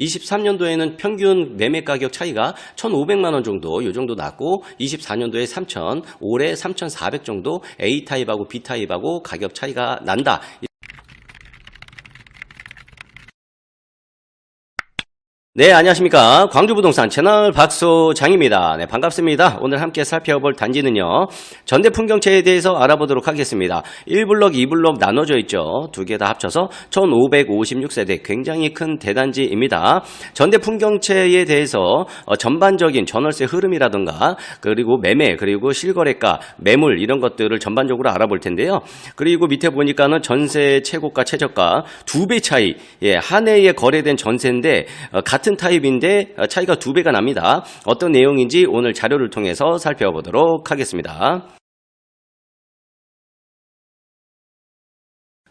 23년도에는 평균 매매 가격 차이가 1,500만 원 정도 요 정도 났고 24년도에 3,000, 올해 3,400 정도 A 타입하고 B 타입하고 가격 차이가 난다. 네, 안녕하십니까. 광주부동산 채널 박소장입니다. 네, 반갑습니다. 오늘 함께 살펴볼 단지는요. 전대 풍경채에 대해서 알아보도록 하겠습니다. 1블럭, 2블럭 나눠져 있죠. 두 개 다 합쳐서 1556세대 굉장히 큰 대단지입니다. 전대 풍경채에 대해서 어, 전반적인 전월세 흐름이라든가 그리고 매매 그리고 실거래가, 매물 이런 것들을 전반적으로 알아볼 텐데요. 그리고 밑에 보니까는 전세 최고가, 최저가 두 배 차이. 예, 한 해에 거래된 전세인데 어, 같은 타입인데 어, 차이가 두 배가 납니다. 어떤 내용인지 오늘 자료를 통해서 살펴보도록 하겠습니다.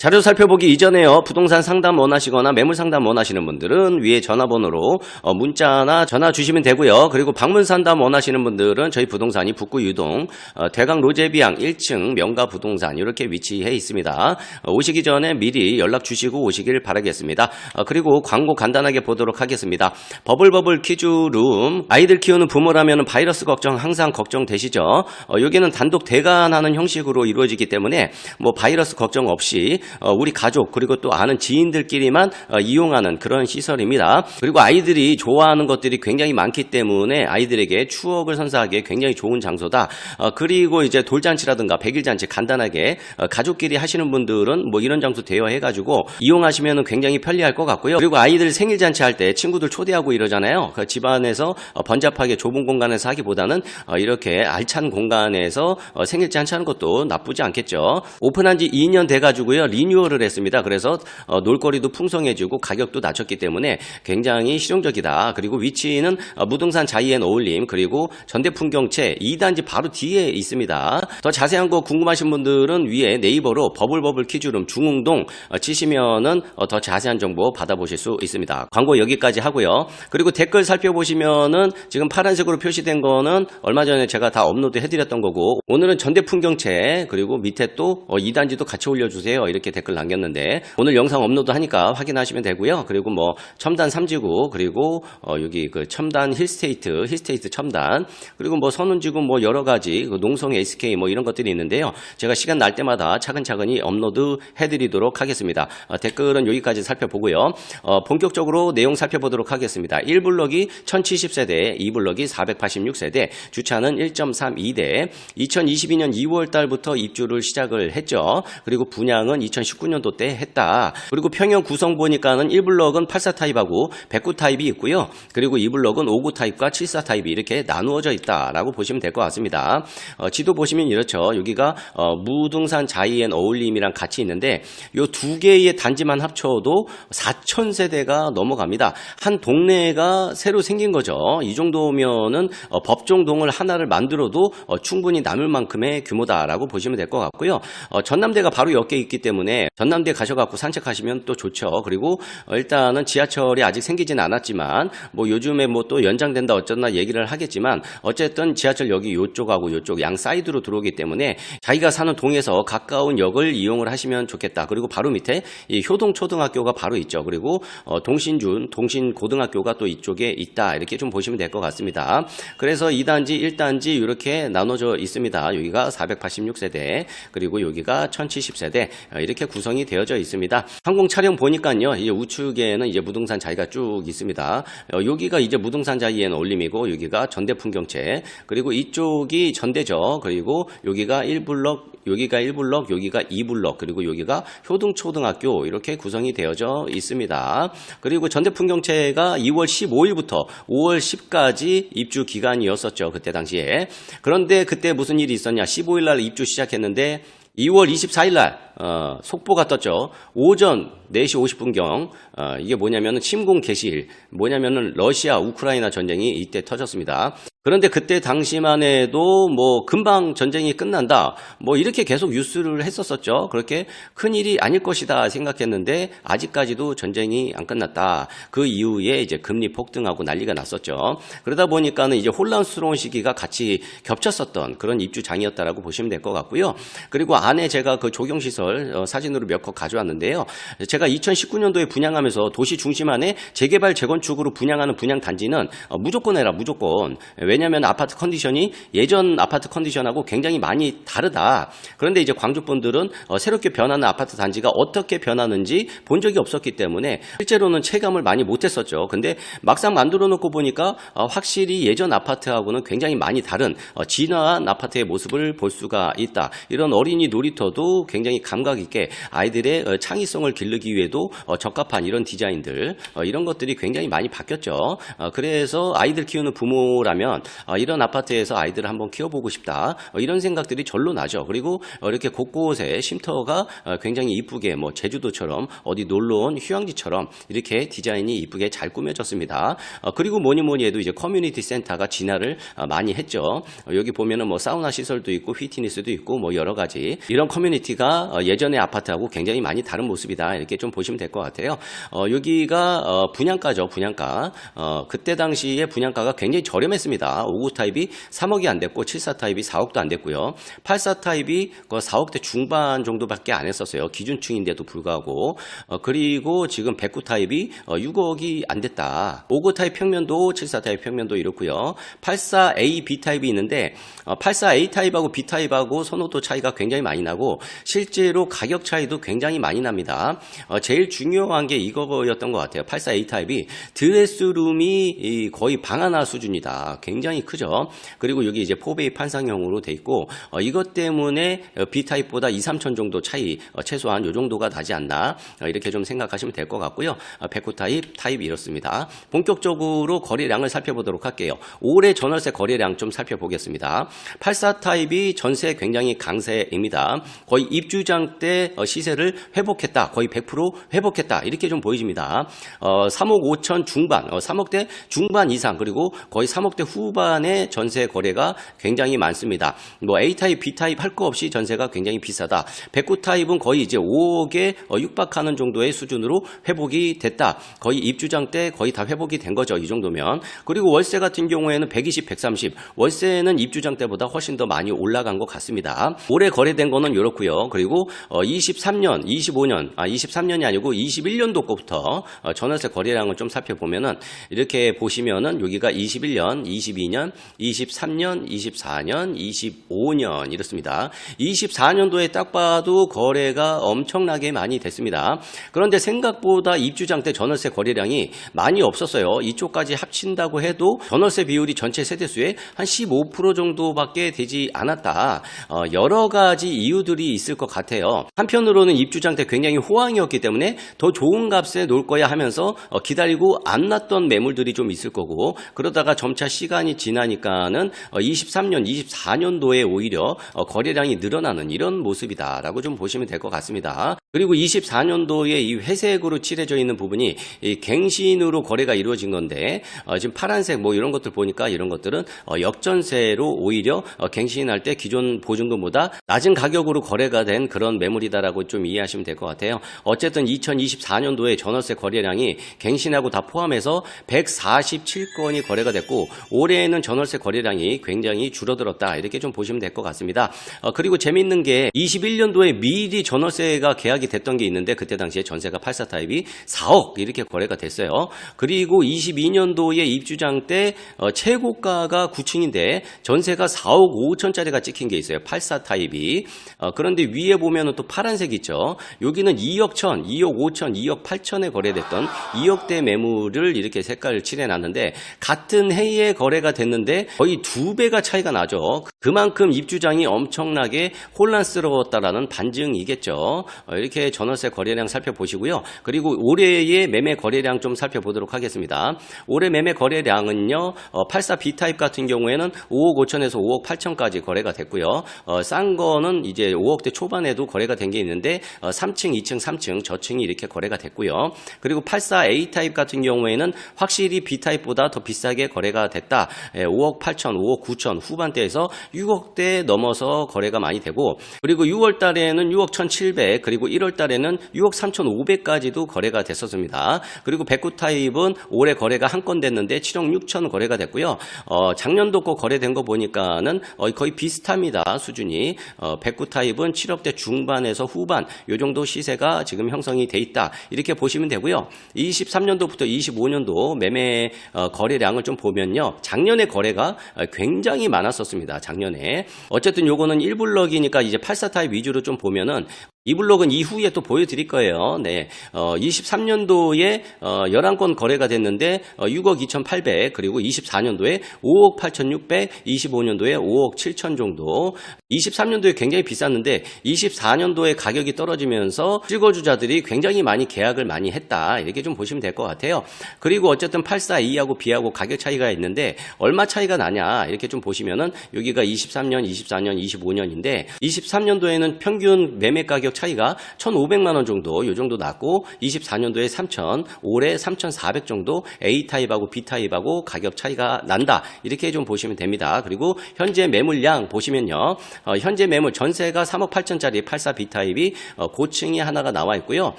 자료 살펴보기 이전에요. 부동산 상담 원하시거나 매물 상담 원하시는 분들은 위에 전화번호로 어, 문자나 전화 주시면 되고요. 그리고 방문 상담 원하시는 분들은 저희 부동산이 북구 유동 어, 대강 로제비앙 1층 명가 부동산 이렇게 위치해 있습니다. 어, 오시기 전에 미리 연락 주시고 오시길 바라겠습니다. 어, 그리고 광고 간단하게 보도록 하겠습니다. 버블버블 퀴즈룸 아이들 키우는 부모라면 바이러스 걱정 항상 걱정되시죠? 어, 여기는 단독 대관하는 형식으로 이루어지기 때문에 뭐 바이러스 걱정 없이 어, 우리 가족 그리고 또 아는 지인들끼리만 어, 이용하는 그런 시설입니다. 그리고 아이들이 좋아하는 것들이 굉장히 많기 때문에 아이들에게 추억을 선사하기에 굉장히 좋은 장소다. 어, 그리고 이제 돌잔치라든가 백일잔치 간단하게 어, 가족끼리 하시는 분들은 뭐 이런 장소 대여해가지고 이용하시면 굉장히 편리할 것 같고요. 그리고 아이들 생일잔치 할 때 친구들 초대하고 이러잖아요. 그 집안에서 어, 번잡하게 좁은 공간에서 하기보다는 어, 이렇게 알찬 공간에서 어, 생일잔치 하는 것도 나쁘지 않겠죠. 오픈한 지 2년 돼가지고요. 리뉴얼을 했습니다. 그래서 어, 놀거리도 풍성해지고 가격도 낮췄기 때문에 굉장히 실용적이다. 그리고 위치는 어, 무등산 자이엔 어울림 그리고 전대풍경채 2단지 바로 뒤에 있습니다. 더 자세한 거 궁금하신 분들은 위에 네이버로 버블버블 퀴즈룸 중흥동 어, 치시면은 어, 더 자세한 정보 받아보실 수 있습니다. 광고 여기까지 하고요. 그리고 댓글 살펴보시면은 지금 파란색으로 표시된 거는 얼마 전에 제가 다 업로드 해드렸던 거고 오늘은 전대풍경채 그리고 밑에 또 어, 2단지도 같이 올려주세요. 이렇게 댓글 남겼는데 오늘 영상 업로드 하니까 확인하시면 되고요. 그리고 뭐 첨단 삼지구 그리고 어, 여기 그 첨단 힐스테이트 힐스테이트 첨단 그리고 뭐 선운지구 뭐 여러 가지 그 농성 SK 뭐 이런 것들이 있는데요. 제가 시간 날 때마다 차근차근히 업로드 해드리도록 하겠습니다. 어, 댓글은 여기까지 살펴보고요. 어, 본격적으로 내용 살펴보도록 하겠습니다. 1블럭이 1070세대, 2블럭이 486세대, 주차는 1.32대, 2022년 2월 달부터 입주를 시작을 했죠. 그리고 분양은 2019년도 때 했다. 그리고 평형 구성 보니까는 1블럭은 84 타입하고 109 타입이 있고요. 그리고 2블럭은 59 타입과 74 타입이 이렇게 나누어져 있다라고 보시면 될 것 같습니다. 어, 지도 보시면 이렇죠. 여기가 어, 무등산 자이엔 어울림이랑 같이 있는데 이 두 개의 단지만 합쳐도 4천 세대가 넘어갑니다. 한 동네가 새로 생긴 거죠. 이 정도면은 어, 법정동을 하나를 만들어도 어, 충분히 남을 만큼의 규모다라고 보시면 될 것 같고요. 어, 전남대가 바로 옆에 있기 때문에 전남대 가셔갖고 산책하시면 또 좋죠. 그리고 어, 일단은 지하철이 아직 생기지는 않았지만 뭐 요즘에 뭐 또 연장된다 어쩌나 얘기를 하겠지만 어쨌든 지하철 여기 요쪽하고 요쪽 양 사이드로 들어오기 때문에 자기가 사는 동에서 가까운 역을 이용을 하시면 좋겠다. 그리고 바로 밑에 이 효동 초등학교가 바로 있죠. 그리고 어, 동신준 동신 고등학교가 또 이쪽에 있다. 이렇게 좀 보시면 될 것 같습니다. 그래서 2단지, 1단지 이렇게 나눠져 있습니다. 여기가 486세대 그리고 여기가 1070세대 어, 이렇게 구성이 되어져 있습니다. 항공 촬영 보니까요. 이제 우측에는 이제 무등산 자이가 쭉 있습니다. 어, 여기가 이제 무등산 자이에는 올림이고 여기가 전대 풍경채 그리고 이쪽이 전대죠. 그리고 여기가 1블럭 여기가 1블럭, 여기가 2블럭, 그리고 여기가 효등초등학교 이렇게 구성이 되어져 있습니다. 그리고 전대풍경채가 2월 15일부터 5월 10까지 입주 기간이었었죠. 그때 당시에. 그런데 그때 무슨 일이 있었냐? 15일 날 입주 시작했는데 2월 24일 날 어, 속보가 떴죠. 오전 4시 50분경 어, 이게 뭐냐면은 침공 개시일 뭐냐면은 러시아 우크라이나 전쟁이 이때 터졌습니다. 그런데 그때 당시만 해도 뭐 금방 전쟁이 끝난다. 뭐 이렇게 계속 뉴스를 했었었죠. 그렇게 큰 일이 아닐 것이다 생각했는데 아직까지도 전쟁이 안 끝났다. 그 이후에 이제 금리 폭등하고 난리가 났었죠. 그러다 보니까는 이제 혼란스러운 시기가 같이 겹쳤었던 그런 입주장이었다라고 보시면 될 것 같고요. 그리고 안에 제가 그 조경시설 어, 사진으로 몇 컷 가져왔는데요. 제가 2019년도에 분양하면서 도시 중심 안에 재개발 재건축으로 분양하는 분양 단지는 어, 무조건 해라 무조건 왜냐하면 아파트 컨디션이 예전 아파트 컨디션하고 굉장히 많이 다르다. 그런데 이제 광주 분들은 어, 새롭게 변하는 아파트 단지가 어떻게 변하는지 본 적이 없었기 때문에 실제로는 체감을 많이 못했었죠. 근데 막상 만들어 놓고 보니까 어, 확실히 예전 아파트하고는 굉장히 많이 다른 어, 진화한 아파트의 모습을 볼 수가 있다. 이런 어린이 놀이터도 굉장히 감각 있게 아이들의 어, 창의성을 기르기 위해도 어, 적합한 이런 디자인들 어, 이런 것들이 굉장히 많이 바뀌었죠. 어, 그래서 아이들 키우는 부모라면 어, 이런 아파트에서 아이들을 한번 키워보고 싶다. 어, 이런 생각들이 절로 나죠. 그리고 어, 이렇게 곳곳에 쉼터가 어, 굉장히 이쁘게 뭐 제주도처럼 어디 놀러 온 휴양지처럼 이렇게 디자인이 이쁘게 잘 꾸며졌습니다. 어, 그리고 뭐니 뭐니 해도 이제 커뮤니티 센터가 진화를 어, 많이 했죠. 어, 여기 보면은 뭐 사우나 시설도 있고 휘트니스도 있고 뭐 여러 가지 이런 커뮤니티가 어, 예전의 아파트하고 굉장히 많이 다른 모습이다. 이렇게 좀 보시면 될 것 같아요. 어, 여기가 어, 분양가죠. 분양가. 어, 그때 당시에 분양가가 굉장히 저렴했습니다. 59 타입이 3억이 안 됐고 74 타입이 4억도 안 됐고요. 84 타입이 그 4억대 중반 정도밖에 안 했었어요. 기준층인데도 불구하고. 어, 그리고 지금 109 타입이 어, 6억이 안 됐다. 59 타입 평면도 74 타입 평면도 이렇고요. 84A B 타입이 있는데 어, 84A 타입하고 B 타입하고 선호도 차이가 굉장히 많이 나고 실제로 가격 차이도 굉장히 많이 납니다. 어, 제일 중요한 게 이거였던 것 같아요. 84A 타입이 드레스룸이 이 거의 방 하나 수준이다. 굉장히 크죠. 그리고 여기 이제 포베이 판상형으로 돼 있고 어, 이것 때문에 어, B 타입보다 2, 3천 정도 차이 어, 최소한 요 정도가 나지 않나 어, 이렇게 좀 생각하시면 될 것 같고요. 어, 109 타입 타입 이렇습니다. 본격적으로 거래량을 살펴보도록 할게요. 올해 전월세 거래량 좀 살펴보겠습니다. 84 타입이 전세 굉장히 강세입니다. 거의 입주장 때 어, 시세를 회복했다. 거의 100% 회복했다. 이렇게 좀 보여집니다. 어, 3억 5천 중반, 어, 3억대 중반 이상 그리고 거의 3억대 후 반의 전세 거래가 굉장히 많습니다. 뭐 A 타입, B 타입 할 거 없이 전세가 굉장히 비싸다. 109 타입은 거의 이제 5억에 어, 육박하는 정도의 수준으로 회복이 됐다. 거의 입주장 때 거의 다 회복이 된 거죠. 이 정도면. 그리고 월세 같은 경우에는 120, 130. 월세는 입주장 때보다 훨씬 더 많이 올라간 것 같습니다. 올해 거래된 거는 이렇고요. 그리고 어, 23년, 25년, 아 23년이 아니고 21년도 거부터 어, 전월세 거래량을 좀 살펴보면은 이렇게 보시면은 여기가 21년, 22 년, 23년, 24년, 25년 이렇습니다. 24년도에 딱 봐도 거래가 엄청나게 많이 됐습니다. 그런데 생각보다 입주장 때 전월세 거래량이 많이 없었어요. 이쪽까지 합친다고 해도 전월세 비율이 전체 세대수의 한 15% 정도밖에 되지 않았다. 어, 여러 가지 이유들이 있을 것 같아요. 한편으로는 입주장 때 굉장히 호황이었기 때문에 더 좋은 값에 놓을 거야 하면서 어, 기다리고 안 났던 매물들이 좀 있을 거고 그러다가 점차 시간이 지나니까는 어, 23년, 24년도에 오히려 어, 거래량이 늘어나는 이런 모습이다라고 좀 보시면 될 것 같습니다. 그리고 24년도에 이 회색으로 칠해져 있는 부분이 이 갱신으로 거래가 이루어진 건데 어, 지금 파란색 뭐 이런 것들 보니까 이런 것들은 어, 역전세로 오히려 어, 갱신할 때 기존 보증금보다 낮은 가격으로 거래가 된 그런 매물이다라고 좀 이해하시면 될 것 같아요. 어쨌든 2024년도에 전월세 거래량이 갱신하고 다 포함해서 147건이 거래가 됐고 올해에는 전월세 거래량이 굉장히 줄어들었다 이렇게 좀 보시면 될 것 같습니다. 어, 그리고 재밌는 게 21년도에 미리 전월세가 계약 이 됐던 게 있는데 그때 당시에 전세가 84 타입이 4억 이렇게 거래가 됐어요. 그리고 22년도에 입주장 때 어, 최고가가 9층인데 전세가 4억 5천짜리가 찍힌 게 있어요. 84 타입이. 어, 그런데 위에 보면은 또 파란색 있죠. 여기는 2억 천, 2억 5천, 2억 8천에 거래됐던 2억대 매물을 이렇게 색깔을 칠해놨는데 같은 해에 거래가 됐는데 거의 두 배가 차이가 나죠. 그만큼 입주장이 엄청나게 혼란스러웠다라는 반증이겠죠. 어, 이렇게 전월세 거래량 살펴보시고요. 그리고 올해의 매매 거래량 좀 살펴보도록 하겠습니다. 올해 매매 거래량은요. 84 B타입 같은 경우에는 5억 5천에서 5억 8천까지 거래가 됐고요. 어, 싼 거는 이제 5억대 초반에도 거래가 된 게 있는데 어, 3층, 2층, 3층 저층이 이렇게 거래가 됐고요. 그리고 84 A타입 같은 경우에는 확실히 B타입보다 더 비싸게 거래가 됐다. 예, 5억 8천, 5억 9천 후반대에서 6억대 넘어서 거래가 많이 되고 그리고 6월 달에는 6억 1,700 그리고 1월 달에는 6억 3,500까지도 거래가 됐었습니다. 그리고 109 타입은 올해 거래가 한 건 됐는데 7억 6천 거래가 됐고요. 어, 작년도 거 거래된 거 보니까는 어, 거의 비슷합니다. 수준이. 어, 109 타입은 7억대 중반에서 후반 요 정도 시세가 지금 형성이 돼 있다. 이렇게 보시면 되고요. 23년도부터 25년도 매매 어, 거래량을 좀 보면요. 작년에 거래가 어, 굉장히 많았었습니다. 작년 에. 어쨌든 요거는 1블럭이니까 이제 84 타입 위주로 좀 보면은 이 블록은 이후에 또 보여드릴 거예요. 네. 어, 23년도에 어, 11건 거래가 됐는데 어, 6억 2,800 그리고 24년도에 5억 8,600 25년도에 5억 7천 정도 23년도에 굉장히 비쌌는데 24년도에 가격이 떨어지면서 실거주자들이 굉장히 많이 계약을 많이 했다. 이렇게 좀 보시면 될 것 같아요. 그리고 어쨌든 84E하고 B하고 가격 차이가 있는데 얼마 차이가 나냐 이렇게 좀 보시면은 여기가 23년, 24년, 25년인데 23년도에는 평균 매매 가격 차이가 1,500만 원 정도 요 정도 났고 24년도에 3,000, 올해 3,400 정도 A 타입하고 B 타입하고 가격 차이가 난다. 이렇게 좀 보시면 됩니다. 그리고 현재 매물량 보시면요. 어, 현재 매물 전세가 3억 8천짜리 84 B 타입이 어, 고층이 하나가 나와 있고요.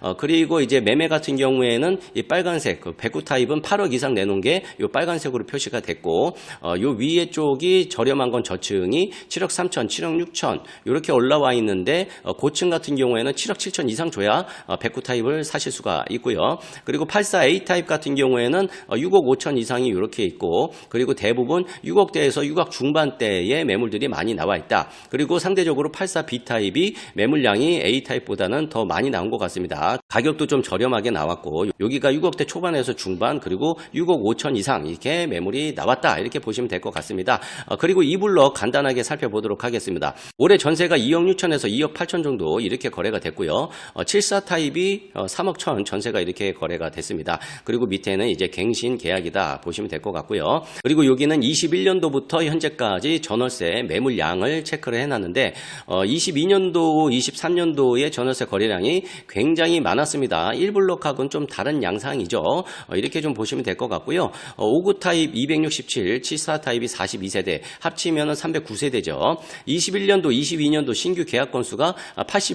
어, 그리고 이제 매매 같은 경우에는 이 빨간색 그109 타입은 8억 이상 내놓은 게이 빨간색으로 표시가 됐고 어, 요 위에 쪽이 저렴한 건 저층이 7억 3천, 7억 6천 이렇게 올라와 있는데 어, 고층 같은 경우에는 7억 7천 이상 줘야 어, 109 타입을 사실 수가 있고요. 그리고 84 A 타입 같은 경우에는 어, 6억 5천 이상이 이렇게 있고 그리고 대부분 6억대에서 6억 중반대의 매물들이 많이 나와 있다. 그리고 상대적으로 84 B 타입이 매물량이 A 타입보다는 더 많이 나온 것 같습니다. 가격도 좀 저렴하게 나왔고 여기가 6억대 초반에서 중반 그리고 6억 5천 이상 이렇게 매물이 나왔다 이렇게 보시면 될 것 같습니다. 어, 그리고 이 블럭 간단하게 살펴보도록 하겠습니다. 올해 전세가 2억 6천에서 2억 8천 정도 이렇게 거래가 됐고요. 어, 74 타입이 어, 3억 천 전세가 이렇게 거래가 됐습니다. 그리고 밑에는 이제 갱신 계약이다 보시면 될 것 같고요. 그리고 여기는 21년도부터 현재까지 전월세 매물량을 체크를 해놨는데 어, 22년도, 23년도의 전월세 거래량이 굉장히 많았습니다. 1블럭하고는 좀 다른 양상이죠. 어, 이렇게 좀 보시면 될 것 같고요. 어, 59 타입 267, 74 타입이 42세대 합치면은 309세대죠. 21년도, 22년도 신규 계약 건수가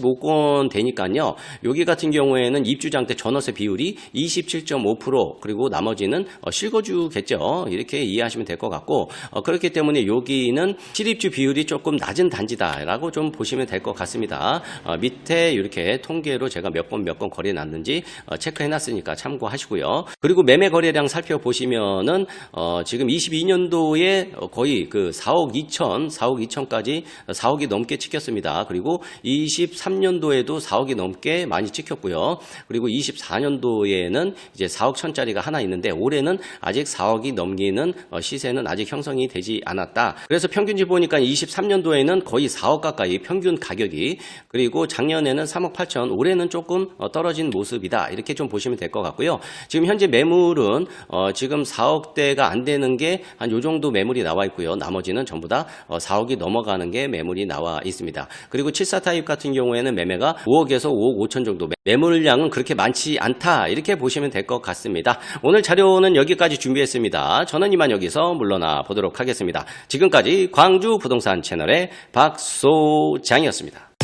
85건 되니까요. 여기 같은 경우에는 입주장 때 전월세 비율이 27.5% 그리고 나머지는 어, 실거주겠죠. 이렇게 이해하시면 될 것 같고 어, 그렇기 때문에 여기는 실입주 비율이 조금 낮은 단지다라고 좀 보시면 될 것 같습니다. 어, 밑에 이렇게 통계로 제가 몇 건 몇 건 거래 났는지 어, 체크해놨으니까 참고하시고요. 그리고 매매 거래량 살펴보시면은 어, 지금 22년도에 거의 그 4억 2천, 4억 2천까지 4억이 넘게 찍혔습니다. 그리고 23년도에도 4억이 넘게 많이 찍혔고요. 그리고 24년도에는 이제 4억 천짜리가 하나 있는데 올해는 아직 4억이 넘기는 어, 시세는 아직 형성이 되지 않았다. 그래서 평균치 보니까 23년도에는 거의 4억 가까이 평균 가격이 그리고 작년에는 3억 8천, 올해는 조금 어, 떨어진 모습이다. 이렇게 좀 보시면 될 것 같고요. 지금 현재 매물은 어, 지금 4억대가 안 되는 게 한 요 정도 매물이 나와 있고요. 나머지는 전부 다 어, 4억이 넘어가는 게 매물이 나와 있습니다. 그리고 74 타입 같은 경우에는 매매가 5억에서 5억 5천 정도 매물량은 그렇게 많지 않다. 이렇게 보시면 될 것 같습니다. 오늘 자료는 여기까지 준비했습니다. 저는 이만 여기서 물러나 보도록 하겠습니다. 지금까지 광주 부동산 채널의 박소장이었습니다.